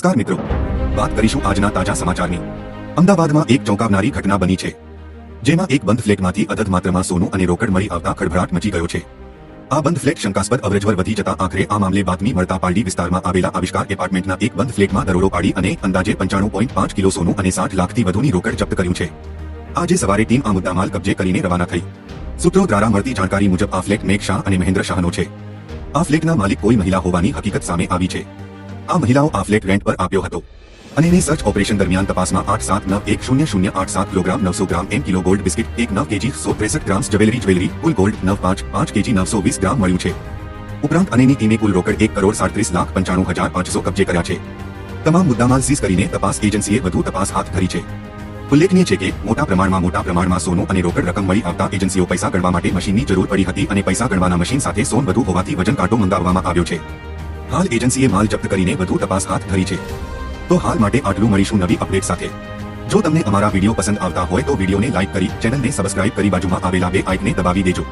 નમસ્કાર મિત્રો. વાત કરીશું આજના તાજા સમાચારની. અમદાવાદમાં એક ચોંકાવનારી ઘટના બની છે, જેમાં એક બંધ ફ્લેટમાંથી અધધ માત્રામાં સોનું અને રોકડ મળી આવતા ખળભળાટ મચી ગયો છે. આ બંધ ફ્લેટ શંકાસ્પદ અવરજવર વધી જતા આખરે આ મામલે બાતમી મળતા પાલડી વિસ્તારમાં આવેલા આવિષ્કાર એપાર્ટમેન્ટના એક બંધ ફ્લેટમાં દરોડો પાડી અને અંદાજે પંચાણું પોઈન્ટ પાંચ કિલો સોનું અને સાઠ લાખથી વધુની રોકડ જપ્ત કર્યું છે. આજે સવારે ટીમ આ મુદ્દામાલ કબજે કરીને રવાના થઈ. સૂત્રો દ્વારા મળતી જાણકારી મુજબ આ ફ્લેટ મેઘ શાહ અને મહેન્દ્ર શાહનો છે. આ ફ્લેટના માલિક કોઈ મહિલા હોવાની હકીકત સામે આવી છે. આ મહિલાઓ આ ફ્લેટ રેન્ટ પર આપ્યો હતો. અને ને સર્ચ ઓપરેશન દરમિયાન તપાસમાં આઠ સાત નવ એક શૂન્ય શૂન્ય આઠ સાત કિલોગ્રામ નવસો ગ્રામ એમ કિલો ગોલ્ડ બિસ્કિટ, એક નવ કેજી સો ત્રેસઠ ગ્રામ જ્વેલરી જ્વેલરી, કુલ ગોલ્ડ નવ પાંચ પાંચ કેજી નવસો વીસ ગ્રામ મળ્યું છે. ઉપરાંત અનેની ટીમે કુલ રોકડ એક કરોડ સાડત્રીસ લાખ પંચાણું હજાર પાંચસો કબજે કર્યા છે. તમામ મુદ્દામાલ સીઝ કરીને તપાસ એજન્સીએ વધુ તપાસ હાથ ધરી છે. ઉલ્લેખનીય છે કે મોટા પ્રમાણમાં મોટા પ્રમાણમાં સોનું અને રોકડ રકમ મળી આવતા એજન્સીઓ પૈસા ગણવા માટે મશીનની જરૂર પડી હતી અને પૈસા ગણવાના મશીન સાથે સોન વધુ હોવાથી વજન કાંટો મંગાવવામાં આવ્યો છે. હાલ એજન્સીએ માલ જપ્ત કરીને વધુ તપાસ હાથ ધરી છે. તો હાલ માટે આટલું મળીશું નવી અપડેટ સાથે. જો તમને અમારા વીડિયો પસંદ આવતા હોય તો વિડીયોને લાઇક કરી, ચેનલને સબસ્ક્રાઇબ કરી બાજુમાં આવેલા બે આઇકને દબાવી દેજો.